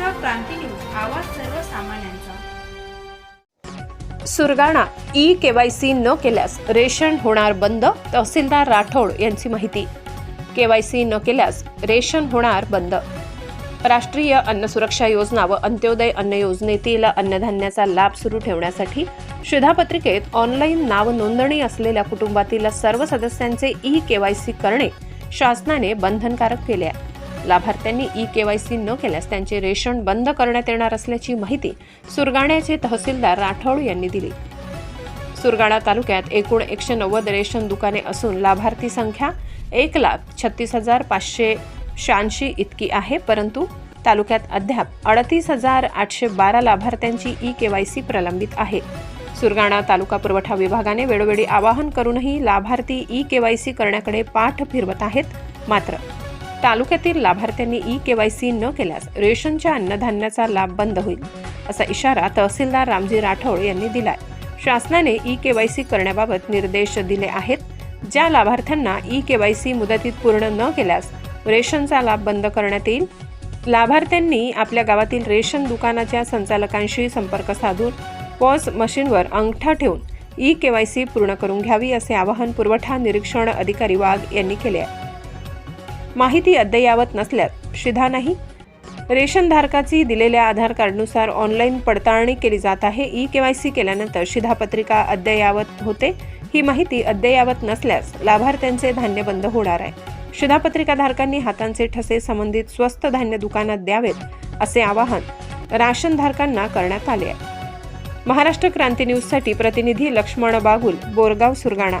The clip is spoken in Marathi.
महाराष्ट्र क्रांती न्यूज आवाज सर्वसामान्यांचा. सुरगाणा ई केवायसी न केल्यास रेशन होणार बंद तहसीलदार राठोड यांची माहिती. केवायसी न केल्यास रेशन होणार बंद. राष्ट्रीय अन्न सुरक्षा योजना व अंत्योदय अन्न योजनेतील अन्नधान्याचा लाभ सुरू ठेवण्यासाठी शिधापत्रिकेत ऑनलाईन नाव नोंदणी असलेल्या कुटुंबातील सर्व सदस्यांचे ई केवायसी करणे शासनाने बंधनकारक केले आहे. लाभार्थ्यांनी ई के वाय सी न केल्यास त्यांचे रेशन बंद करण्यात येणार असल्याची माहिती सुरगाण्याचे तहसीलदार राठोड यांनी दिली. सुरगाणा तालुक्यात एकूण एकशे नव्वद रेशन दुकाने असून लाभार्थी संख्या एक लाख छत्तीस हजार पाचशे शहाऐंशी इतकी आहे परंतु तालुक्यात अद्याप अडतीस हजार आठशे बारा लाभार्थ्यांची ई के वाय सी प्रलंबित आहे. सुरगाणा तालुका पुरवठा विभागाने वेळोवेळी आवाहन करूनही लाभार्थी ई के वाय सी करण्याकडे पाठ फिरवत आहेत मात्र तालुक्यातील लाभार्थ्यांनी ई के वाय सी न केल्यास रेशनच्या अन्नधान्याचा लाभ बंद होईल असा इशारा तहसीलदार रामजी राठोड यांनी दिला शासनाने ई के वाय सी करण्याबाबत निर्देश दिले आहेत. ज्या लाभार्थ्यांना ई के वाय सी मुदतीत पूर्ण न केल्यास रेशनचा लाभ बंद करण्यात येईल. लाभार्थ्यांनी आपल्या गावातील रेशन दुकानाच्या संचालकांशी संपर्क साधून पॉस मशीनवर अंगठा ठेवून ई के वाय सी पूर्ण करून घ्यावी असे आवाहन पुरवठा निरीक्षण अधिकारी वाघ यांनी केले आहे. माहिती अद्ययावत नसल्यास शिधा नाही. रेशन धारकाची दिलेल्या आधार कार्डनुसार ऑनलाईन पडताळणी केली जात आहे. ई के वाय सी केल्यानंतर शिधापत्रिका अद्ययावत होते. ही माहिती अद्ययावत नसल्यास लाभार्थ्यांचे धान्य बंद होणार आहे. शिधापत्रिका धारकांनी हातांचे ठसे संबंधित स्वस्त धान्य दुकानात द्यावेत असे आवाहन राशन धारकांना करण्यात आले आहे. महाराष्ट्र क्रांती न्यूजसाठी प्रतिनिधी लक्ष्मण बागुल बोरगाव सुरगाणा.